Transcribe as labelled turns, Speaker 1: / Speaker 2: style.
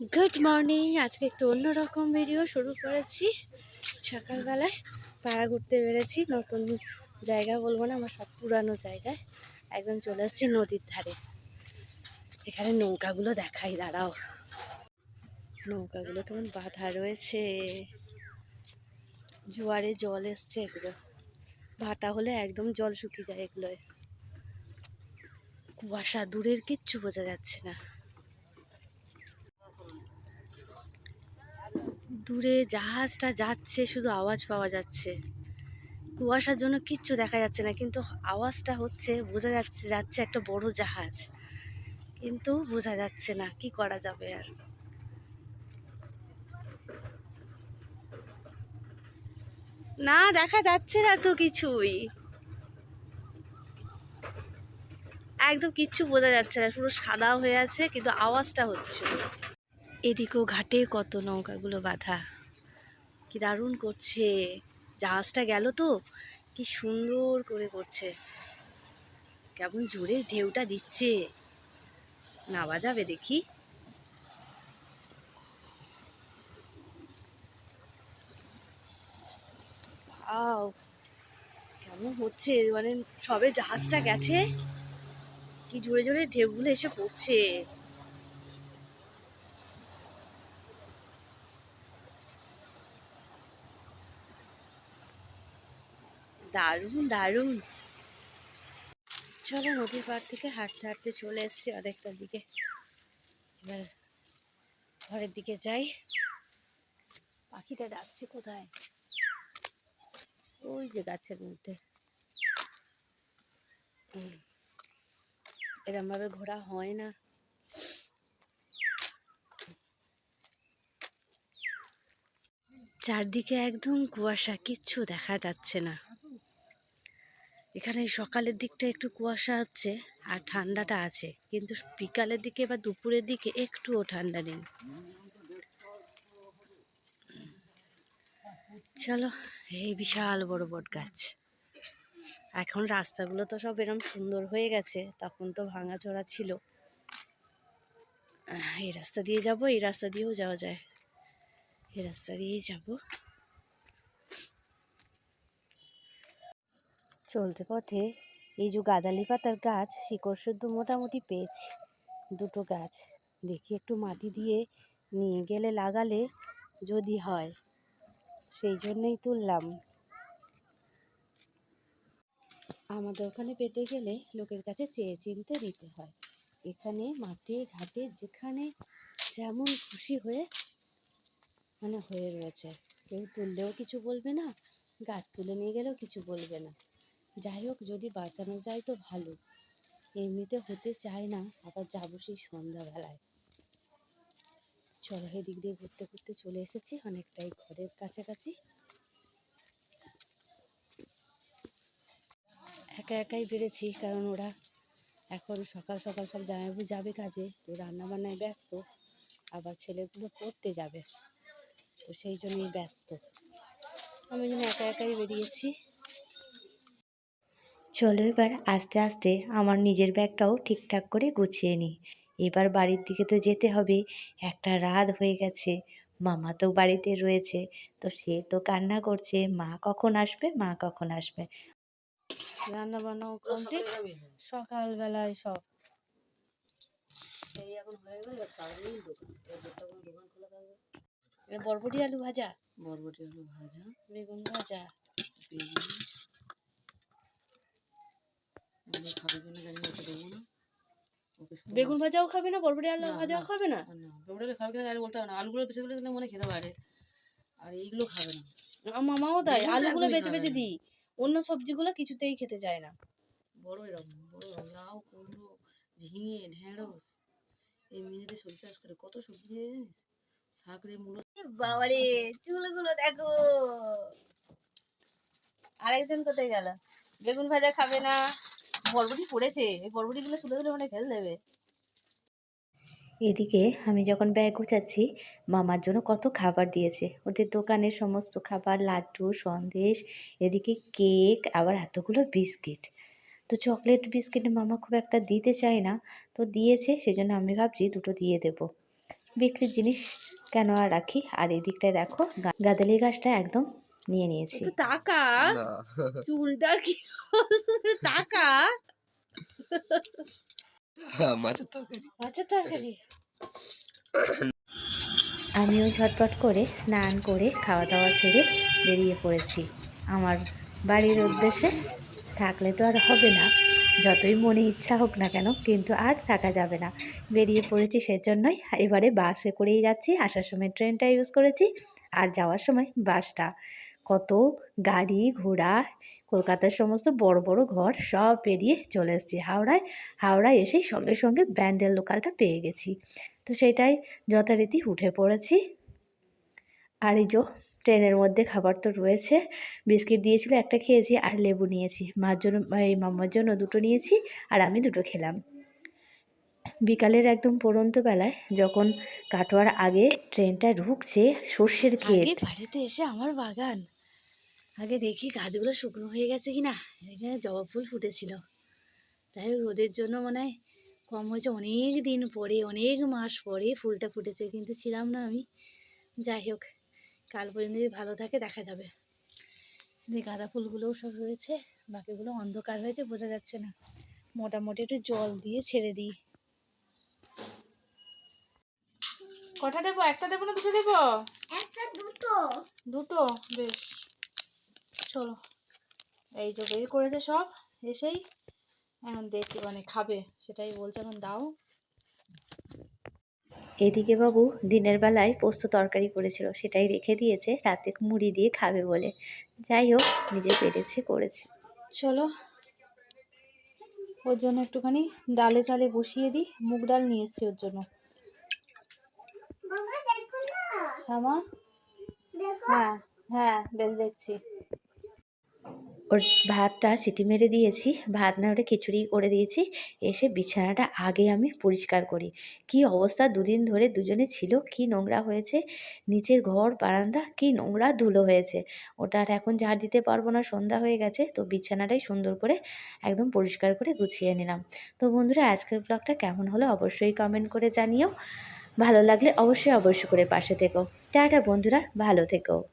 Speaker 1: Good morning আজকে একটু অন্যরকম ভিডিও শুরু করেছি। সকালবেলায় পাড়া ঘুরতে বেড়েছি নতুন জায়গা বলব না, আমার সব পুরানো জায়গায়। একদম চলে এসেছি নদীর ধারে। এখানে নৌকাগুলো দেখাই, দাঁড়াও। নৌকাগুলো কেমন বাধা রয়েছে। জোয়ারে জল এসছে এগুলো। ভাটা হলে একদম জল শুকিয়ে যায় এগুলোয়। কুয়াশা দূরের কিচ্ছু বোঝা যাচ্ছে না। দূরে জাহাজটা যাচ্ছে, শুধু আওয়াজ পাওয়া যাচ্ছে। কুয়াশার জন্য কিচ্ছু দেখা যাচ্ছে না, কিন্তু আওয়াজটা হচ্ছে, বোঝা যাচ্ছে যাচ্ছে একটা বড় জাহাজ। কিন্তু বোঝা যাচ্ছে না, কি করা যাবে আর? না, দেখা যাচ্ছে না তো কিছুই। একদম কিচ্ছু বোঝা যাচ্ছে না পুরো সাদা হয়ে আছে, কিন্তু আওয়াজটা হচ্ছে শুধু। এদিকেও ঘাটে কত নৌকাগুলো বাঁধা। কি দারুণ করছে। জাহাজটা গেল তো। কি সুন্দর করে করছে। কেমন জোরে ঢেউটা দিচ্ছে। নাবা যাবে দেখি। কেমন হচ্ছে। মানে সবে জাহাজটা গেছে। কি জোরে জোরে ঢেউগুলো এসে পড়ছে। দারুণ দারুণ। চলো নদীর পাড় থেকে হাঁটতে হাঁটতে চলে এসেছি অনেকটার দিকে। এবার ঘরের দিকে যাই। পাখিটা ডাকছে কোথায়? ওই যে গাছের মধ্যে। এরমভাবে ঘোরা হয় না। চারদিকে একদম কুয়াশা, কিচ্ছু দেখা যাচ্ছে না। এখানে সকালের দিকটা একটু কুয়াশা হচ্ছে আর ঠান্ডাটা আছে। কিন্তু বিকালের দিকে বা দুপুরের দিকে একটুও ঠান্ডা নেই। চলো, এই বিশাল বড় বট গাছ। এখন রাস্তাগুলো তো সব এরম সুন্দর হয়ে গেছে, তখন তো ভাঙাচোরা ছিল। এই রাস্তা দিয়ে যাব, এই রাস্তা দিয়েও যাওয়া যায়। এই রাস্তা দিয়েই যাব। চলতে পথে এই যে গাদালি পাতার গাছ, শিকড় শুদ্ধ মোটামুটি পেয়েছি। দুটো গাছ, দেখি একটু মাটি দিয়ে নিয়ে গেলে লাগালে যদি হয়, সেই জন্যই তুললাম। আমাদের ওখানে পেতে গেলে লোকের কাছে চেয়ে চিনতে দিতে হয়। এখানে মাঠে, ঘাটে, যেখানে যেমন খুশি হয়ে মানে হয়ে রয়েছে। কেউ তুললেও কিছু বলবে না, গাছ তুলে নিয়ে গেলেও কিছু বলবে না। যাই হোক, যদি বাঁচানো যায় তো ভালো। এমনিতে হতে চায় না, আবার যাব সেই সন্ধ্যাবেলায়। চলো এদিক দিয়ে ঘুরতে ঘুরতে চলে এসেছি, অনেকটাই ঘরের কাছাকাছি। একা একাই বেড়েছি, কারণ ওরা এখন সকাল সকাল সব জামাইবাবু যাবে কাজে, তো রান্না বান্নায় ব্যস্ত, আবার ছেলেগুলো পড়তে যাবে, তো সেই জন্যই ব্যস্ত। আমি যেন একা একাই বেরিয়েছি।
Speaker 2: চলো এবার আস্তে আস্তে আমার নিজের ব্যাগটাও ঠিকঠাক করে গুছিয়ে নিই এবার বাড়ির দিকে তো যেতে হবে। একটা রাত হয়ে গেছে। মামা তো বাড়িতে রয়েছে। তো সে তো কান্না করছে। মা কখন আসবে? মা কখন আসবে?
Speaker 1: রান্না বান্নাও কমপ্লিট সকালবেলায় সব?
Speaker 3: হয়ে
Speaker 1: বরবটি আলু ভাজা?
Speaker 3: বরবটি আলু ভাজা।
Speaker 1: বেগুন ভাজা?
Speaker 3: বেগুন খাবে কিনা জানি ওকে দেবো না।
Speaker 1: বেগুন ভাজাও খাবে না বরবটি আলু ভাজাও খাবে না?
Speaker 3: বরবটি খাবে কিনা জানি বলতে হবে না। আলুগুলো বেছে ফেলে দিলে মনে খেতে পারে। আর এইগুলো খাবে না।
Speaker 1: আমার মামাও তাই আলুগুলো বেছে বেছে দিই। অন্য সবজিগুলো কিছুতেই খেতে চায় না।
Speaker 3: বড় এরকম বড় লাউ কুমড়ো ঝিঙে ঢেঁড়স এই মিনিতে সবজি চাষ করে। কত সবজি দিয়ে জানিস? শাক রে মূলো।
Speaker 1: বাবারে চুলগুলো দেখো। আরেকজন কোথায় গেল? বেগুন ভাজা খাবে না। বরবটি পড়েছে, এই বরবটিগুলো তুলে তুলে মানে ফেল দেবে।
Speaker 2: এদিকে আমি যখন ব্যাগ গুছাচ্ছি, মামার জন্য কত খাবার দিয়েছে। ওদের দোকানের সমস্ত খাবার, লাড্ডু, সন্দেশ, এদিকে কেক, আবার এতগুলো বিস্কিট। তো চকলেট বিস্কিট মামা খুব একটা দিতে চায় না, তো দিয়েছে, সেজন্য আমি ভাবছি দুটো দিয়ে দেবো। বিক্রির জিনিস কেন আর রাখি? আর এদিকটায় দেখো গাঁদালি গাছটা একদম নিয়ে নিয়েছি।
Speaker 4: না।
Speaker 1: চুলটা কি তাকা?
Speaker 4: মাছের তরকারি।
Speaker 1: মাছের তরকারি।
Speaker 2: আমিও ঝটপট করে স্নান করে খাওয়া দাওয়া সেরে বেরিয়ে পড়েছি। আমার বাড়ির উদ্দেশ্যে থাকলে তো আর হবে না। যতই মনে ইচ্ছা হোক না কেন কিন্তু আর থাকা যাবে না। বেরিয়ে পড়েছি সেজন্যই এবারে বাসে করেই যাচ্ছি। আসার সময় ট্রেনটা ইউজ করেছি। আর যাওয়ার সময় বাসটা। কত গাড়ি ঘোড়া কলকাতার সমস্ত বড় বড় ঘর সব পেরিয়ে চলে এসেছি। হাওড়ায় হাওড়ায় এসেই সঙ্গে সঙ্গে ব্যান্ডেল লোকালটা পেয়ে গেছি। তো সেটাই যথারীতি উঠে পড়েছি। আর এই যে ট্রেনের মধ্যে খাবার তো রয়েছে। বিস্কিট দিয়েছিল একটা খেয়েছি আর লেবু নিয়েছি। মার জন্য এই মাম্মার জন্য দুটো নিয়েছি আর আমি দুটো খেলাম। বিকালের একদম পড়ন্ত বেলায় যখন কাটোয়ার আগে ট্রেনটা ঢুকছে সর্ষের ক্ষেত।
Speaker 1: বাড়িতে এসে আমার বাগান। আগে দেখি গাছগুলো শুকনো হয়ে গেছে কিনা। এখানে জবা ফুল ফুটেছিল। তাই হোক রোদের জন্য মনে হয় কম হয়েছে। অনেক দিন পরে অনেক মাস পরে ফুলটা ফুটেছে কিন্তু ছিলাম না আমি। যাই হোক কাল পর্যন্ত যদি ভালো থাকে দেখা যাবে। যে গাঁদা ফুলগুলোও সব রয়েছে বাকিগুলো অন্ধকার হয়েছে বোঝা যাচ্ছে না। মোটামুটি একটু জল দিয়ে ছেড়ে দিই। কটা দেবো? একটা দেবো না দুটো দেবো? দুটো। দুটো? বেশ। চলো। এই যে বের করেছে সব এসেই এখন দেখি মানে খাবে সেটাই বলছে এখন দাও।
Speaker 2: এদিকে বাবু দিনের বেলায় পোস্ত তরকারি করেছিল সেটাই রেখে দিয়েছে রাতে মুড়ি দিয়ে খাবে বলে। যাই হোক নিজে পেরেছে করেছে।
Speaker 1: চলো। ওর জন্য একটুখানি ডালে চালে বসিয়ে দিই মুগ ডাল নিয়ে এসছি ওর জন্য। হ্যাঁ মা? হ্যাঁ হ্যাঁ বেশ দেখছি।
Speaker 2: ওর ভাতটা সিটি মেরে দিয়েছি, ভাত না ওটা খিচুড়ি করে দিয়েছি, এসে বিছানাটা আগে আমি পরিষ্কার করি। কি অবস্থা? দুদিন ধরে দুজনে ছিল, কি নোংরা হয়েছে? নিচের ঘর, বারান্দা, কি নোংরা ধুলো হয়েছে? ওটা আর এখন ঝাড় দিতে পারব না, সন্ধ্যা হয়ে গেছে, তো বিছানাটাই সুন্দর করে একদম পরিষ্কার করে গুছিয়ে নিলাম। তো বন্ধুরা, আজকের ব্লগটা কেমন হলো অবশ্যই কমেন্ট করে জানিও। ভালো লাগলে অবশ্যই অবশ্যই করে পাশে থেকো। টাটা বন্ধুরা, ভালো থেকো।